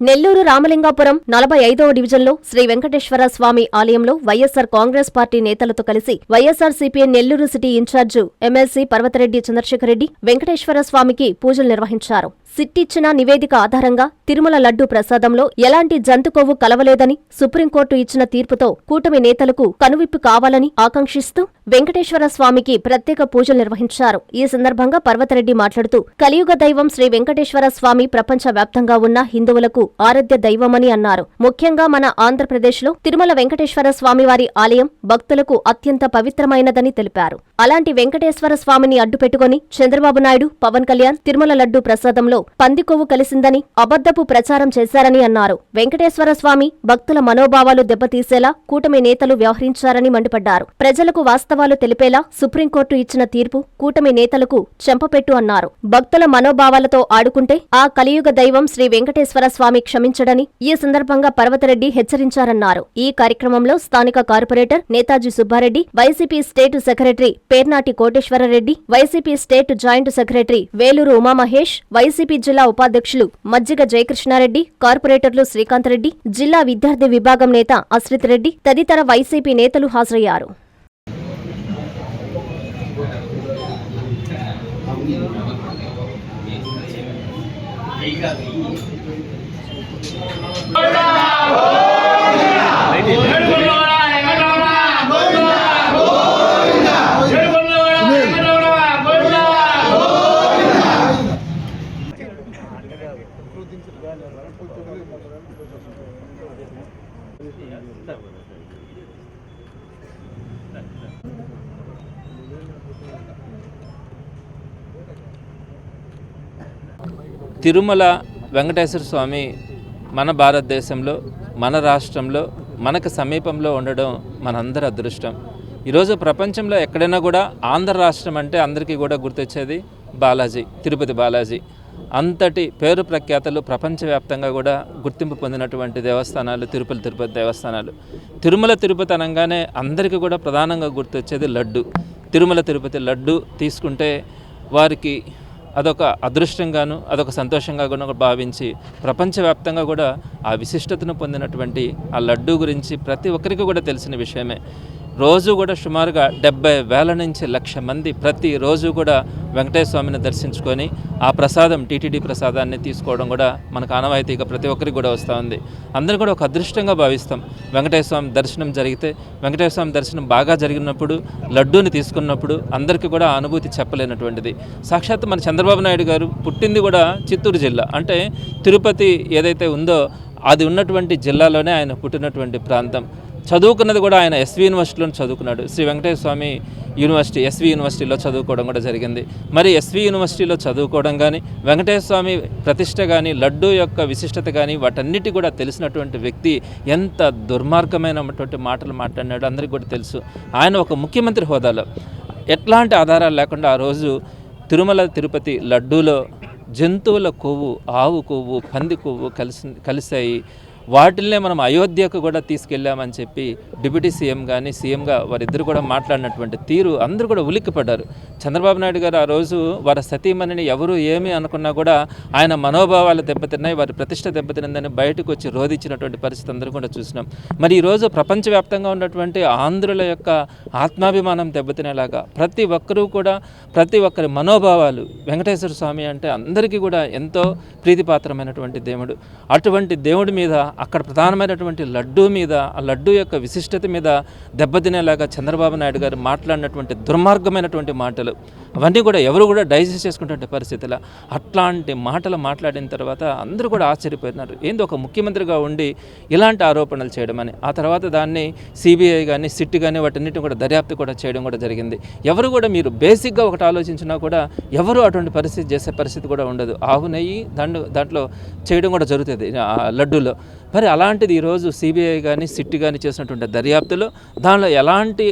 నెల్లూరు రామలింగాపురం నలభై ఐదవ డివిజన్లో శ్రీ వెంకటేశ్వర స్వామి ఆలయంలో వైఎస్సార్ కాంగ్రెస్ పార్టీ నేతలతో కలిసి YSR CPN Nellore city incharge MLC Parvathareddy Chandrasekhara Reddy Venkateswara స్వామికి పూజలు నిర్వహించారు. సిట్టిచ్చిన నివేదిక ఆధారంగా తిరుమల లడ్డూ ప్రసాదంలో ఎలాంటి జంతు కొవ్వు కలవలేదని సుప్రీంకోర్టు ఇచ్చిన తీర్పుతో కూటమి నేతలకు కనువిప్పు కావాలని ఆకాంక్షిస్తూ వెంకటేశ్వర స్వామికి ప్రత్యేక పూజలు నిర్వహించారు. ఈ సందర్భంగా పర్వతరెడ్డి మాట్లాడుతూ కలియుగ దైవం శ్రీ వెంకటేశ్వర స్వామి ప్రపంచ వ్యాప్తంగా ఉన్న హిందువులకు ఆరాధ్య దైవమని అన్నారు. ముఖ్యంగా మన ఆంధ్రప్రదేశ్లో తిరుమల వెంకటేశ్వర స్వామివారి ఆలయం భక్తులకు అత్యంత పవిత్రమైనదని తెలిపారు. అలాంటి వెంకటేశ్వర స్వామిని అడ్డుపెట్టుకుని చంద్రబాబు నాయుడు పవన్ కళ్యాణ్ తిరుమల లడ్డూ ప్రసాదంలో పంది కొవ్వు కలిసిందని అబద్దపు ప్రచారం చేశారని అన్నారు. వెంకటేశ్వర స్వామి భక్తుల మనోభావాలు దెబ్బతీసేలా కూటమి నేతలు వ్యవహరించారని మండిపడ్డారు. ప్రజలకు వాస్తవాలు తెలిపేలా సుప్రీంకోర్టు ఇచ్చిన తీర్పు కూటమి నేతలకు చెంపపెట్టు అన్నారు. భక్తుల మనోభావాలతో ఆడుకుంటే ఆ కలియుగ దైవం శ్రీ వెంకటేశ్వర స్వామి క్షమించడని ఈ సందర్భంగా పర్వతరెడ్డి హెచ్చరించారన్నారు. ఈ కార్యక్రమంలో స్థానిక corporator Netaji Subba Reddy YCP state secretary Pernati Koteswara Reddy YCP state joint secretary Veluru Umamahesh YCP జిల్లా ఉపాధ్యక్షులు మజ్జిగ జయకృష్ణారెడ్డి కార్పొరేటర్లు శ్రీకాంత్ రెడ్డి జిల్లా విద్యార్థి విభాగం నేత అశ్రిత్ రెడ్డి తదితర వైసీపీ నేతలు హాజరయ్యారు. తిరుమల వెంకటేశ్వర స్వామి మన భారతదేశంలో మన రాష్ట్రంలో మనకు సమీపంలో ఉండడం మనందరి అదృష్టం. ఈరోజు ప్రపంచంలో ఎక్కడైనా కూడా ఆంధ్ర రాష్ట్రం అంటే అందరికీ కూడా గుర్తొచ్చేది బాలాజీ తిరుపతి బాలాజీ. అంతటి పేరు ప్రఖ్యాతలు ప్రపంచవ్యాప్తంగా కూడా గుర్తింపు పొందినటువంటి దేవస్థానాలు తిరుపతి తిరుపతి దేవస్థానాలు. తిరుమల తిరుపతి అనగానే అందరికీ కూడా ప్రధానంగా గుర్తొచ్చేది లడ్డు. తిరుమల తిరుపతి లడ్డు తీసుకుంటే వారికి అదొక అదృష్టంగాను అదొక సంతోషంగా కూడా భావించి ప్రపంచవ్యాప్తంగా కూడా ఆ విశిష్టతను పొందినటువంటి ఆ లడ్డు గురించి ప్రతి ఒక్కరికి కూడా తెలిసిన విషయమే. రోజు కూడా సుమారుగా డెబ్బై వేల నుంచి లక్ష మంది ప్రతిరోజు కూడా వెంకటేశ్వర స్వామిని దర్శించుకొని ఆ ప్రసాదం టీటీడీ ప్రసాదాన్ని తీసుకోవడం కూడా మనకు ఆనవాయితీగా ప్రతి ఒక్కరికి కూడా వస్తూ ఉంది. అందరూ కూడా ఒక అదృష్టంగా భావిస్తాం. వెంకటేశ్వర స్వామి దర్శనం జరిగితే వెంకటేశ్వర స్వామి దర్శనం బాగా జరిగినప్పుడు లడ్డూని తీసుకున్నప్పుడు అందరికీ కూడా అనుభూతి చెప్పలేనటువంటిది. సాక్షాత్ మన చంద్రబాబు నాయుడు గారు పుట్టింది కూడా చిత్తూరు జిల్లా. అంటే తిరుపతి ఏదైతే ఉందో అది ఉన్నటువంటి జిల్లాలోనే ఆయన పుట్టినటువంటి ప్రాంతం. చదువుకున్నది కూడా ఆయన ఎస్వి యూనివర్సిటీలో చదువుకున్నాడు. శ్రీ వెంకటేశ్వర స్వామి యూనివర్సిటీ ఎస్వి యూనివర్సిటీలో చదువుకోవడం కూడా జరిగింది. మరి ఎస్వి యూనివర్సిటీలో చదువుకోవడం కానీ వెంకటేశ్వర స్వామి ప్రతిష్ట కానీ లడ్డు యొక్క విశిష్టత కానీ వాటన్నిటి కూడా తెలిసినటువంటి వ్యక్తి ఎంత దుర్మార్గమైనటువంటి మాటలు మాట్లాడినాడు అందరికీ కూడా తెలుసు. ఆయన ఒక ముఖ్యమంత్రి హోదాలో. ఎట్లాంటి ఆధారాలు లేకుండా ఆ రోజు తిరుమల తిరుపతి లడ్డూలో జంతువుల కొవ్వు ఆవు కొవ్వు పంది కొవ్వు కలిసి కలిసాయి వాటిల్నే మనం అయోధ్యకు కూడా తీసుకెళ్ళామని చెప్పి డిప్యూటీ సీఎం కానీ సీఎంగా వారిద్దరు కూడా మాట్లాడినటువంటి తీరు అందరూ కూడా ఉలిక్కిపడ్డారు. చంద్రబాబు నాయుడు గారు ఆ రోజు వారి సతీమణిని ఎవరు ఏమి అనుకున్నా కూడా ఆయన మనోభావాలు దెబ్బతిన్నాయి వారి ప్రతిష్ట దెబ్బతినిందని బయటకు వచ్చి రోధించినటువంటి పరిస్థితి అందరూ కూడా చూసినాం. మరి ఈరోజు ప్రపంచవ్యాప్తంగా ఉన్నటువంటి ఆంధ్రుల యొక్క ఆత్మాభిమానం దెబ్బతినేలాగా ప్రతి ఒక్కరూ కూడా ప్రతి ఒక్కరి మనోభావాలు వెంకటేశ్వర స్వామి అంటే అందరికీ కూడా ఎంతో ప్రీతిపాత్రమైనటువంటి దేవుడు. అటువంటి దేవుడి మీద అక్కడ ప్రధానమైనటువంటి లడ్డూ మీద ఆ లడ్డూ యొక్క విశిష్టత మీద దెబ్బతినేలాగా చంద్రబాబు నాయుడు గారు మాట్లాడినటువంటి దుర్మార్గమైనటువంటి మాటలు అవన్నీ కూడా ఎవరు కూడా డైజెస్ట్ చేసుకునే పరిస్థితిలో అట్లాంటి మాటలు మాట్లాడిన తర్వాత అందరూ కూడా ఆశ్చర్యపోయినారు. ఏంది ఒక ముఖ్యమంత్రిగా ఉండి ఇలాంటి ఆరోపణలు చేయడం అని ఆ తర్వాత దాన్ని సిబిఐ కానీ సిట్ కానీ వాటన్నిటిని కూడా దర్యాప్తు కూడా చేయడం కూడా జరిగింది. ఎవరు కూడా మీరు బేసిక్గా ఒకటి ఆలోచించినా కూడా ఎవరు అటువంటి పరిస్థితి చేసే పరిస్థితి కూడా ఉండదు. ఆవు నెయ్యి దాంట్లో దాంట్లో చేయడం కూడా జరుగుతుంది ఆ లడ్డూలో. మరి అలాంటిది ఈరోజు సిబిఐ కానీ సిట్ కానీ చేసినటువంటి దర్యాప్తులో దానిలో ఎలాంటి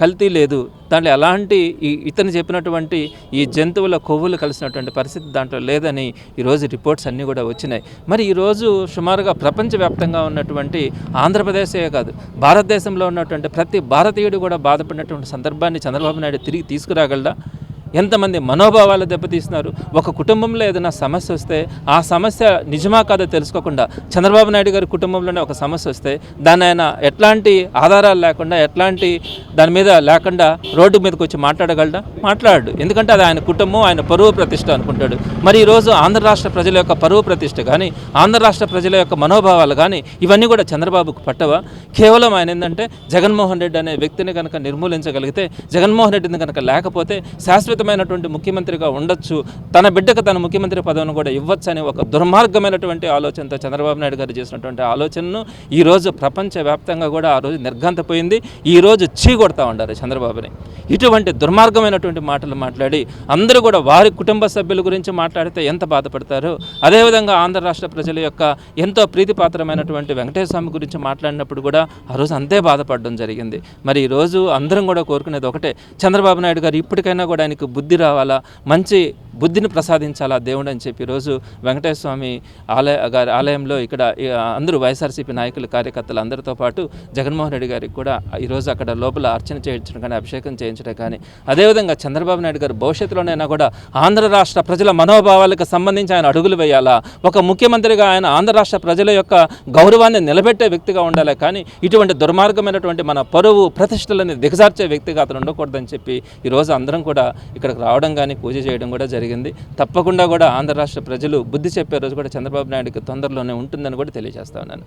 కల్తీ లేదు. దాంట్లో ఎలాంటి ఈ ఇతను చెప్పినటువంటి ఈ జంతువుల కొవ్వులు కలిసినటువంటి పరిస్థితి దాంట్లో లేదని ఈరోజు రిపోర్ట్స్ అన్నీ కూడా వచ్చినాయి. మరి ఈరోజు సుమారుగా ప్రపంచవ్యాప్తంగా ఉన్నటువంటి ఆంధ్రప్రదేశే కాదు భారతదేశంలో ఉన్నటువంటి ప్రతి భారతీయుడు కూడా బాధపడినటువంటి సందర్భాన్ని చంద్రబాబు నాయుడు తిరిగి తీసుకురాగలడా? ఎంతమంది మనోభావాలు దెబ్బతీస్తున్నారు? ఒక కుటుంబంలో ఏదైనా సమస్య వస్తే ఆ సమస్య నిజమా కాదో తెలుసుకోకుండా చంద్రబాబు నాయుడు గారి కుటుంబంలోనే ఒక సమస్య వస్తే దాన్ని ఆయన ఎట్లాంటి ఆధారాలు లేకుండా ఎట్లాంటి దాని మీద లేకుండా రోడ్డు మీదకి వచ్చి మాట్లాడగలడా? మాట్లాడు. ఎందుకంటే అది ఆయన కుటుంబం ఆయన పరువు ప్రతిష్ట అనుకుంటాడు. మరి ఈరోజు ఆంధ్ర రాష్ట్ర ప్రజల యొక్క పరువు ప్రతిష్ట కానీ ఆంధ్ర రాష్ట్ర ప్రజల యొక్క మనోభావాలు కానీ ఇవన్నీ కూడా చంద్రబాబుకు పట్టవా? కేవలం ఆయన ఏంటంటే జగన్మోహన్ రెడ్డి అనే వ్యక్తిని కనుక నిర్మూలించగలిగితే జగన్మోహన్ రెడ్డిని కనుక లేకపోతే శాశ్వత శాశ్వతమైనటువంటి ముఖ్యమంత్రిగా ఉండొచ్చు తన బిడ్డకు తన ముఖ్యమంత్రి పదవిని కూడా ఇవ్వచ్చు అనే ఒక దుర్మార్గమైనటువంటి ఆలోచనతో చంద్రబాబు నాయుడు గారు చేసినటువంటి ఆలోచనను ఈరోజు ప్రపంచవ్యాప్తంగా కూడా ఆ రోజు నిర్ఘంతపోయింది. ఈ రోజు ఉండారు చంద్రబాబుని. ఇటువంటి దుర్మార్గమైనటువంటి మాటలు మాట్లాడి అందరూ కూడా వారి కుటుంబ సభ్యుల గురించి మాట్లాడితే ఎంత బాధపడతారో? అదేవిధంగా ఆంధ్ర రాష్ట్ర ప్రజల యొక్క ఎంతో ప్రీతిపాత్రమైనటువంటి వెంకటేశ్వర స్వామి గురించి మాట్లాడినప్పుడు కూడా ఆ రోజు అంతే బాధపడడం జరిగింది. మరి ఈరోజు రోజు అందరం కూడా కోరుకునేది ఒకటే చంద్రబాబు నాయుడు గారు ఇప్పటికైనా కూడా ఆయనకు బుద్ధి రావాలా? మంచి బుద్ధిని ప్రసాదించాలా దేవుడు అని చెప్పి ఈరోజు వెంకటేశ్వర స్వామి ఆలయ గారి ఆలయంలో ఇక్కడ అందరూ వైఎస్ఆర్సీపీ నాయకులు కార్యకర్తలు అందరితో పాటు జగన్మోహన్ రెడ్డి గారికి కూడా ఈరోజు అక్కడ లోపల అర్చన చేయించడం కానీ అభిషేకం చేయించడం కానీ అదేవిధంగా చంద్రబాబు నాయుడు గారు భవిష్యత్తులోనైనా కూడా ఆంధ్ర రాష్ట్ర ప్రజల మనోభావాలకు సంబంధించి ఆయన అడుగులు వేయాలా? ఒక ముఖ్యమంత్రిగా ఆయన ఆంధ్ర రాష్ట్ర ప్రజల యొక్క గౌరవాన్ని నిలబెట్టే వ్యక్తిగా ఉండాలి? కానీ ఇటువంటి దుర్మార్గమైనటువంటి మన పరువు ప్రతిష్టలని దిగజార్చే వ్యక్తిగా అతను ఉండకూడదని చెప్పి ఈరోజు అందరం కూడా ఇక్కడికి రావడం కానీ పూజ చేయడం కూడా జరిగింది. తప్పకుండా కూడా ఆంధ్ర రాష్ట్ర ప్రజలు బుద్ధి చెప్పే రోజు కూడా చంద్రబాబు నాయుడుకి తొందరలోనే ఉంటుందని కూడా తెలియజేస్తా ఉన్నాను.